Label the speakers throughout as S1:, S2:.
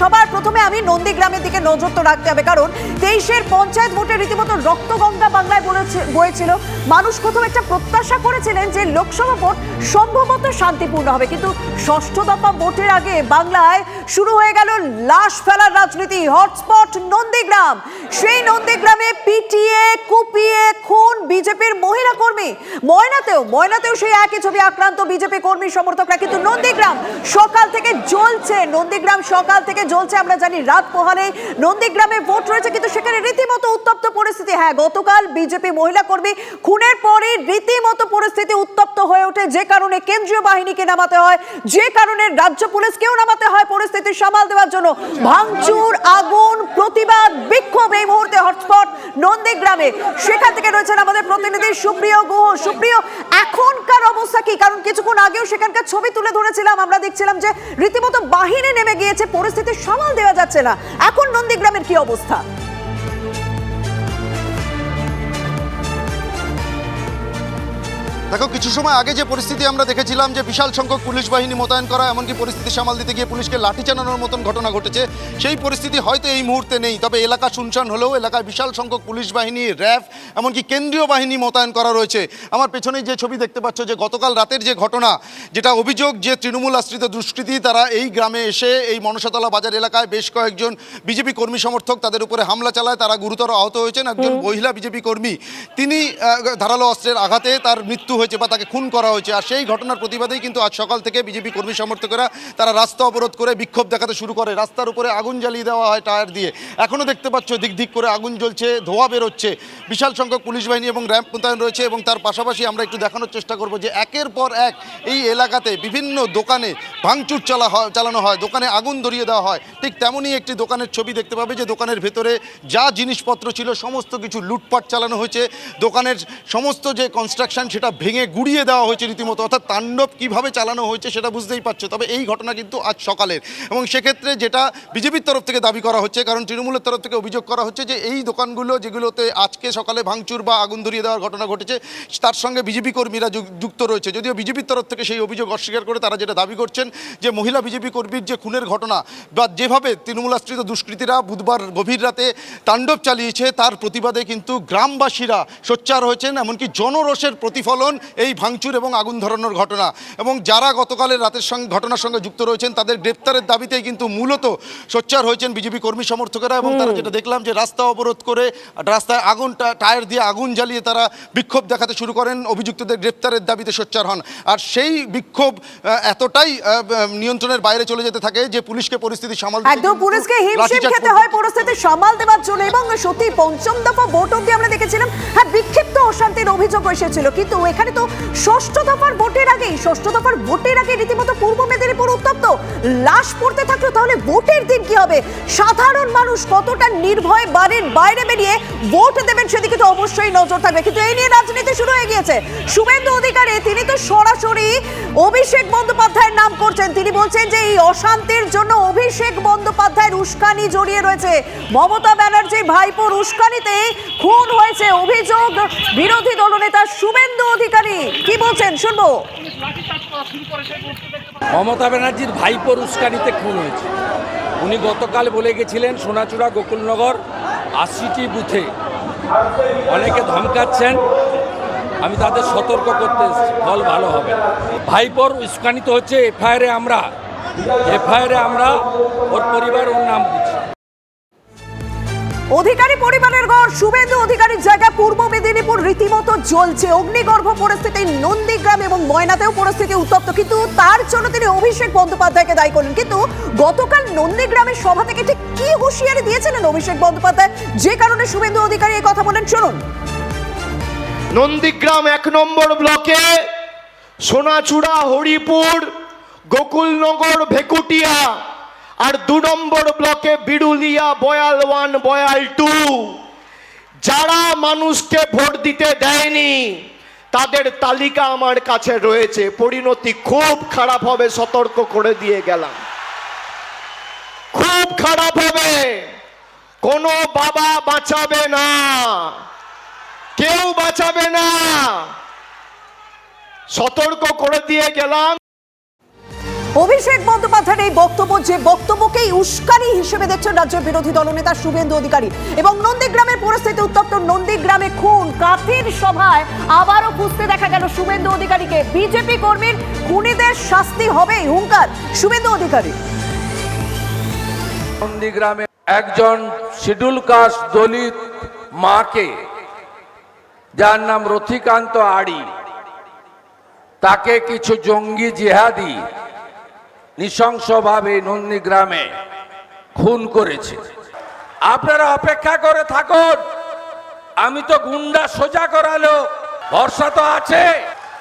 S1: সবার প্রথমে আমি নন্দীগ্রামের দিকে নজর তো রাখতে হবে, কারণ তেইশের পঞ্চায়েত ভোটে রীতিমতো রক্তগঙ্গা বাংলায় বয়েছিল। মানুষ প্রথম একটা প্রত্যাশা করেছিলেন যে লোকসভা ভোট সম্ভবত শান্তিপূর্ণ হবে, কিন্তু ষষ্ঠ দফা ভোটের আগে বাংলায় শুরু হয়ে গেল লাশ ফেলার রাজনীতি। হটস্পট নন্দীগ্রাম। সেই নন্দীগ্রামে পিটিয়ে, কুপিয়ে খুন বিজেপির মহিলা কর্মী। ময়নাতেও ময়নাতেও সেই একই ছবি আক্রান্ত বিজেপি কর্মী সমর্থকরা, কিন্তু নন্দীগ্রাম সকাল থেকে জ্বলছে। নন্দীগ্রাম সকাল থেকে জ্বলছে, আমরা জানি রাত পোহালে নন্দীগ্রামে ভোট রয়েছে, কিন্তু সেখানে রীতিমতো উত্তপ্ত পরিস্থিতি। হ্যাঁ গতকাল বিজেপি মহিলা কর্মী খুনের পরে রীতিমতো পরিস্থিতি উত্তপ্ত হয়ে ওঠে, যে কারণে কেন্দ্রীয় বাহিনীকে নামাতে হয়, যে কারণে রাজ্য পুলিশকেও নামাতে হয় পরিস্থিতি সামাল দেওয়ার জন্য। ভাঙচুর, আগুন, প্রতিবাদ, বিক্ষোভ এই মুহূর্তে হটস্পট নন্দীগ্রামে। সেখান থেকে রয়েছেন আমাদের প্রতিনিধি সুপ্রিয় গুহ। সুপ্রিয় অবস্থা কি? কারণ কিছুক্ষণ আগেও সেখানকার ছবি তুলে ধরেছিলাম। আমরা দেখছিলাম যে রীতিমতো বাহিনী নেমে গিয়েছে পরিস্থিতি সামাল দেওয়া যাচ্ছে না। এখন নন্দীগ্রামের কি অবস্থা?
S2: দেখো কিছু সময় আগে যে পরিস্থিতি আমরা দেখেছিলাম যে বিশাল সংখ্যক পুলিশ বাহিনী মোতায়েন করা এমনকি পরিস্থিতি সামাল দিতে গিয়ে পুলিশকে লাঠি চালানোর মতন ঘটনা ঘটেছে সেই পরিস্থিতি হয়তো এই মুহূর্তে নেই। তবে এলাকা শুনশান হলেও এলাকায় বিশাল সংখ্যক পুলিশ বাহিনী র্যাব এমনকি কেন্দ্রীয় বাহিনী মোতায়েন করা রয়েছে। আমার পেছনে যে ছবি দেখতে পাচ্ছ যে গতকাল রাতের যে ঘটনা যেটা অভিযোগ যে তৃণমূল আশ্রিত দুষ্কৃতি তারা এই গ্রামে এসে এই মনসাতলা বাজার এলাকায় বেশ কয়েকজন বিজেপি কর্মী সমর্থক তাদের উপরে হামলা চালায়। তারা গুরুতর আহত হয়েছেন। একজন মহিলা বিজেপি কর্মী তিনি ধারালো অস্ত্রের আঘাতে তার মৃত্যু হয়েছে বা তাকে খুন করা হয়েছে। আর সেই ঘটনার প্রতিবাদেই কিন্তু আজ সকাল থেকে বিজেপি কর্মী সমর্থকেরা তারা রাস্তা অবরোধ করে বিক্ষোভ দেখাতে শুরু করে। রাস্তার উপরে আগুন জ্বালিয়ে দেওয়া হয় টায়ার দিয়ে। এখনও দেখতে পাচ্ছ দিক দিক করে আগুন জ্বলছে, ধোঁয়া বেরোচ্ছে। বিশাল সংখ্যক পুলিশ বাহিনী এবং র্যাম্প মোতায়েন রয়েছে এবং তার পাশাপাশি আমরা একটু দেখানোর চেষ্টা করব যে একের পর এক এই এলাকাতে বিভিন্ন দোকানে ভাঙচুর চালা হয়, চালানো হয়। দোকানে আগুন ধরিয়ে দেওয়া হয়। ঠিক তেমনই একটি দোকানের ছবি দেখতে পাবে যে দোকানের ভেতরে যা জিনিসপত্র ছিল, সমস্ত কিছু লুটপাট চালানো হয়েছে। দোকানের সমস্ত যে কনস্ট্রাকশন সেটা ভেঙে গুড়িয়ে দেওয়া হয়েছে রীতিমতো, অর্থাৎ তাণ্ডব কীভাবে চালানো হয়েছে সেটা বুঝতেই পারছ। তবে এই ঘটনা কিন্তু আজ সকালের। এবং সেক্ষেত্রে যেটা বিজেপির তরফ থেকে দাবি করা হচ্ছে, কারণ তৃণমূলের তরফ থেকে অভিযোগ করা হচ্ছে যে এই দোকানগুলো যেগুলোতে আজকে সকালে ভাঙচুর বা আগুন ধরিয়ে দেওয়ার ঘটনা ঘটেছে, তার সঙ্গে বিজেপি কর্মীরা যুক- যুক্ত রয়েছে। যদিও বিজেপির তরফ থেকে সেই অভিযোগ অস্বীকার করে তারা যেটা দাবি করছেন যে মহিলা বিজেপি কর্মীর যে খুনের ঘটনা বা যেভাবে তৃণমূল আশ্রিত দুষ্কৃতীরা বুধবার গভীর রাতে তাণ্ডব চালিয়েছে, তার প্রতিবাদে কিন্তু গ্রামবাসীরা সোচ্চার হয়েছেন, এমনকি জনরোষের প্রতিফলন এই ভাঙচুর এবং আগুন ধরানোর ঘটনা। এবং যারা গতকালের রাতের সঙ্গে ঘটনার সঙ্গে যুক্ত রয়েছেন তাদের গ্রেপ্তারের দাবিতেই কিন্তু মূলত সোচ্চার হয়েছেন বিজেপি কর্মী সমর্থকেরা এবং তারা যেটা দেখলাম যে রাস্তা অবরোধ করে রাস্তায় আগুন টায়ার দিয়ে আগুন জ্বালিয়ে তারা বিক্ষোভ দেখাতে শুরু করেন। অভিযুক্তদের গ্রেপ্তারের দাবিতে সোচ্চার হন। আর সেই বিক্ষোভ এতটাই নিয়ন্ত্রণের বাইরে চলে যেতে থাকে যে পুলিশকে পরিস্থিতি সামাল
S1: একদম পুলিশকে হিমশিম খেতে হয় পরিস্থিতি সামাল দেওয়ার জন্য। এবং সত্যি পঞ্চম দফা ভোট অব্দি আমরা দেখেছিলাম হ্যাঁ বিক্ষিপ্ত অশান্তির অভিযোগ এসেছিল। কিন্তু এখানে তো ষষ্ঠ দফার ভোটের আগেই ষষ্ঠ দফার ভোটের আগে রীতিমতো পূর্ব মেদিনীপুর উত্তপ্ত, লাশ পড়তে থাকল, তাহলে ভোটের দিন কি হবে? সাধারণ মানুষ কতটা নির্ভয় বাড়ির বাইরে বেরিয়ে ভোট দেবেন সেদিকে তো অবশ্যই নজর থাকবে। কিন্তু এই নিয়ে রাজনীতি শুরু হয়ে গিয়েছে। শুভেন্দু অধিকারী, তিনি তো সরাসরি অভিষেক বন্দ্যোপাধ্যায়ের নাম করছেন। তিনি বলছেন যে এই অশান্তির জন্য অভিষেক বন্দ্যোপাধ্যায়ের উস্কানি জড়িয়ে রয়েছে। মমতা ব্যানার্জি ভাইপোর উস্কানিতে খুন হয়েছে অভিযোগ বিরোধী দলনেতা শুভেন্দু অধিকারী। কি বলছেন? শুনব।
S3: মমতা ব্যানার্জির ভাইপোর উস্কানিতে খুন হয়েছে। উনি গতকাল বলে গেছিলেন, সোনাচূড়া গোকুলনগর আশিটি বুথে অনেকে ধমকাচ্ছেন, আমি তাদের সতর্ক করতে ফল ভালো হবে। ভাইপোর উস্কানিত হচ্ছে এফআইআরে আমরা। এফআইআরে আমরা ওর পরিবার ওর নাম দিচ্ছি।
S1: অধিকারী পরিবারের ঘর শুভেন্দু অধিকারীর জায়গা পূর্ব মেদিনীপুর রীতিমতো জ্বলছে। অগ্নিগর্ভ পরিস্থিতি নন্দীগ্রাম এবং ময়নাতেও পরিস্থিতি উত্তপ্ত। কিন্তু তার জন্য তিনি অভিষেক বন্দ্যোপাধ্যায়কে দায়ী করলেন। কিন্তু গতকাল নন্দীগ্রামের সভা থেকে ঠিক কি হুঁশিয়ারি দিয়েছিলেন অভিষেক বন্দ্যোপাধ্যায়? যে কারণে শুভেন্দু অধিকারী এই কথা বলেন। শুনুন
S4: নন্দীগ্রাম এক নম্বর ব্লকে সোনাচূড়া হরিপুর গোকুলনগর ভেকুটিয়া আর দু নম্বর ব্লকে বিড়ুলিয়া বয়াল ওয়ান, বয়াল টু। যারা মানুষকে ভোট দিতে দেয়নি, তাদের তালিকা আমার কাছে রয়েছে। পরিণতি খুব খারাপ হবে, সতর্ক করে দিয়ে গেলাম। খুব খারাপ হবে। কোনো বাবা বাঁচাবে না। কেউ বাঁচাবে না। সতর্ক করে দিয়ে গেলাম।
S1: অভিষেক বন্দ্যোপাধ্যায়ের এই বক্তব্য যে বক্তব্যকেই উস্কানি হিসেবে দেখছেন রাজ্যের বিরোধী দলনেতা শুভেন্দু অধিকারী এবং নন্দীগ্রামের পরিস্থিতি উত্তপ্ত নন্দীগ্রামে খুন কাফির সভায় আবারও খুঁজতে দেখা গেল শুভেন্দু অধিকারীকে। বিজেপি কর্মীর খুনিদের শাস্তি হবে হুঙ্কার শুভেন্দু অধিকারী।
S3: নন্দীগ্রামে একজন শিডিউল কাস্ট দলিত মাকে, যার নাম রথিকান্ত আড়ি, তাকে কিছু জঙ্গি জিহাদি নৃশংসভাবে নন্দীগ্রামে খুন করেছে। আপনারা অপেক্ষা করে থাকুন। আমি তো গুন্ডা সোজা করালো। ভরসা তো আছে।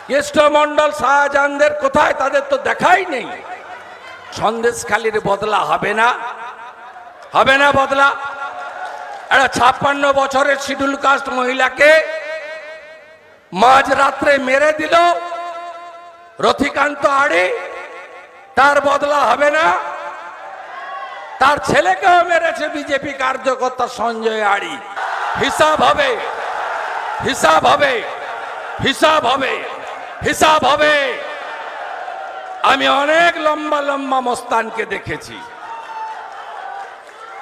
S3: কৃষ্ণমন্ডল শাহজাহানদের কোথায় তাদের তো দেখাই নেই। সন্দেশখালির বদলা হবে না? হবে না বদলা? একটা ছাপ্পান্ন বছরের শিডিউল কাস্ট মহিলাকে মাঝ রাত্রে মেরে দিল রথিকান্ত আড়ি। তার বদলা হবে না। তার ছেলেকেও মেরেছে বিজেপি কার্যকর্তা সঞ্জয় আড়ি। হিসাব হবে হিসাব হবে হিসাব হবে হিসাব হবে। আমি অনেক লম্বা লম্বা মস্তানকে দেখেছি।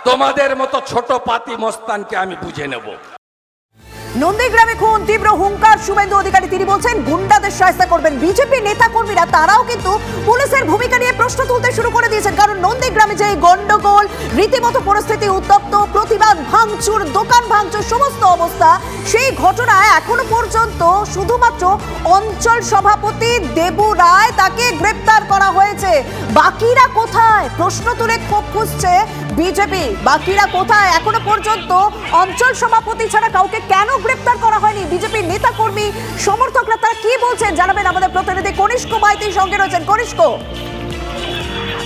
S3: তোমাদের মতো ছোট পাতি মস্তানকে আমি বুঝে নেব।
S1: নন্দীগ্রামে খুন, তীব্র হুঙ্কার, শুভেন্দু অধিকারী তিনি বলছেন, গুন্ডাদের সহায়তা করবেন। বিজেপি নেতা কর্মীরা তারাও কিন্তু পুলিশের ভূমিকা নিয়ে প্রশ্ন তুলতে শুরু করে দিয়েছেন। কারণ নন্দীগ্রামে যে গন্ডগোল, রীতিমতো পরিস্থিতি উত্তপ্ত, প্রতিবাদ ভাঙচুর, দোকান ভাঙচুর, সমস্ত অবস্থা, সেই ঘটনায় এখনও পর্যন্ত শুধুমাত্র অঞ্চল সভাপতি দেবু রায় তাকে গ্রেপ্তার করা হয়েছে। বাকিরা কোথায়? প্রশ্ন তুলে ক্ষোভ খুঁজছে বিজেপি। বাকিরা কোথায়? এখনও পর্যন্ত অঞ্চল সভাপতি ছাড়া কাউকে কেন গ্রেপ্তার করা হয়নি। বিজেপির নেতা কর্মী সমর্থকরা তারা কি বলছেন জানাবেন আমাদের প্রতিনিধি কনিষ্ক মাইতির সঙ্গে রয়েছেন। কনিষ্ক।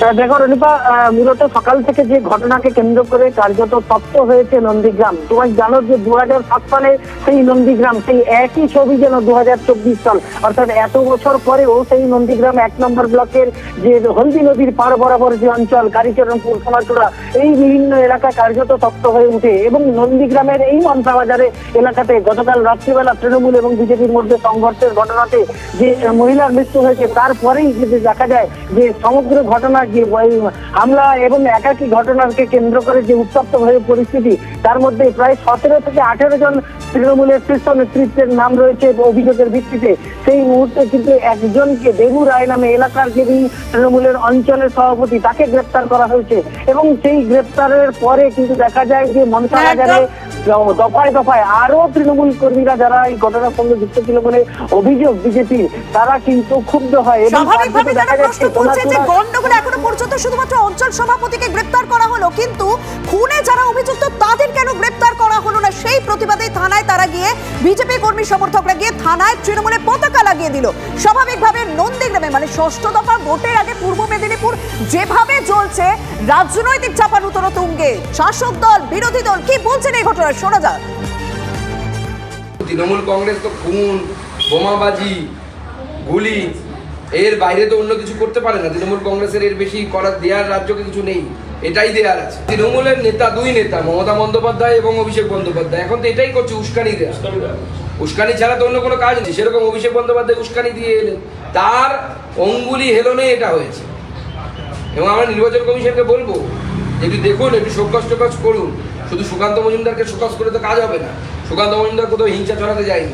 S5: দেখো রনিপা মূলত সকাল থেকে যে ঘটনাকে কেন্দ্র করে কার্যত তপ্ত হয়েছে নন্দীগ্রাম। তোমার জানো যে দু সাত সালে সেই নন্দীগ্রাম, সেই একই ছবি যেন দু হাজার চব্বিশ সাল। অর্থাৎ এত বছর পরেও সেই নন্দীগ্রাম এক নম্বর ব্লকের যে হলদি নদীর পার বরাবর যে অঞ্চল কারিচরণপুর সোনাচূড়া এই বিভিন্ন এলাকা কার্যত তপ্ত হয়ে উঠে এবং নন্দীগ্রামের এই মনসা বাজারে এলাকাতে গতকাল রাত্রিবেলা তৃণমূল এবং বিজেপির মধ্যে সংঘর্ষের ঘটনাতে যে মহিলার মৃত্যু হয়েছে, তারপরেই যে দেখা যায় যে সমগ্র ঘটনা হামলা এবং একাকী ঘটনাকে কেন্দ্র করে যে উত্তপ্ত হয়ে পরিস্থিতি তার মধ্যে প্রায় সতেরো থেকে আঠেরো জন তৃণমূলের শীর্ষ নেতৃত্বের নাম রয়েছে অভিযোগের ভিত্তিতে সেই মুহূর্তে কিন্তু একজনকে দেবু রায় নামে এলাকার যিনি তৃণমূলের অঞ্চলের সভাপতি তাকে গ্রেপ্তার করা হয়েছে এবং সেই গ্রেপ্তারের পরে কিন্তু দেখা যায় যে মমতা
S1: একদম।
S5: বাজারে দফায় দফায় আরও তৃণমূল কর্মীরা যারা এই ঘটনার সঙ্গে যুক্ত ছিল বলে অভিযোগ বিজেপি তারা কিন্তু ক্ষুব্ধ হয় এবং
S1: স্বাভাবিকভাবে
S5: কার্যত
S1: এখনও পর্যন্ত শুধুমাত্র অঞ্চল সভাপতিকে গ্রেপ্তার করা হলো, কিন্তু খুনে যারা অভিযুক্ত তাদের কেন গ্রেপ্তার করা হলো না? সেই প্রতিবাদে থানায় তারা গিয়ে বিজেপি কর্মী সমর্থকরা গিয়ে থানায় তৃণমূলের পতাকা লাগিয়ে দিল। স্বাভাবিকভাবে নন্দীগ্রামে মানে ষষ্ঠ দফা ভোটের আগে পূর্ব মেদিনীপুর যেভাবে চলছে রাজনৈতিক চাপানুতর তুঙ্গে, শাসক দল, বিরোধী দল, কি বলছেন এই ঘটনায়? শোনা যাক।
S6: তৃণমূল কংগ্রেস তো খুন, বোমাবাজি, গুলি এর বাইরে তো অন্য কিছু করতে পারে না। তৃণমূল কংগ্রেসের এর বেশি করার দেওয়ার রাজ্যকে কিছু নেই। এটাই দেওয়ার আছে। তৃণমূলের নেতা দুই নেতা মমতা বন্দ্যোপাধ্যায় এবং অভিষেক বন্দ্যোপাধ্যায়। এখন তো এটাই করছে উস্কানি দেওয়া উস্কানি ছাড়া তো অন্য কোনো কাজ নেই। সেরকম অভিষেক বন্দ্যোপাধ্যায় উস্কানি দিয়ে এলেন। তার অঙ্গুলি হেলনে এটা হয়েছে। এবং আমরা নির্বাচন কমিশনকে বলব একটু দেখুন একটু শোকস টোকস করুন। শুধু সুকান্ত মজুমদারকে শোকস করে তো কাজ হবে না। সুকান্ত মজুমদার কোথাও হিংসা ছড়াতে যায়নি।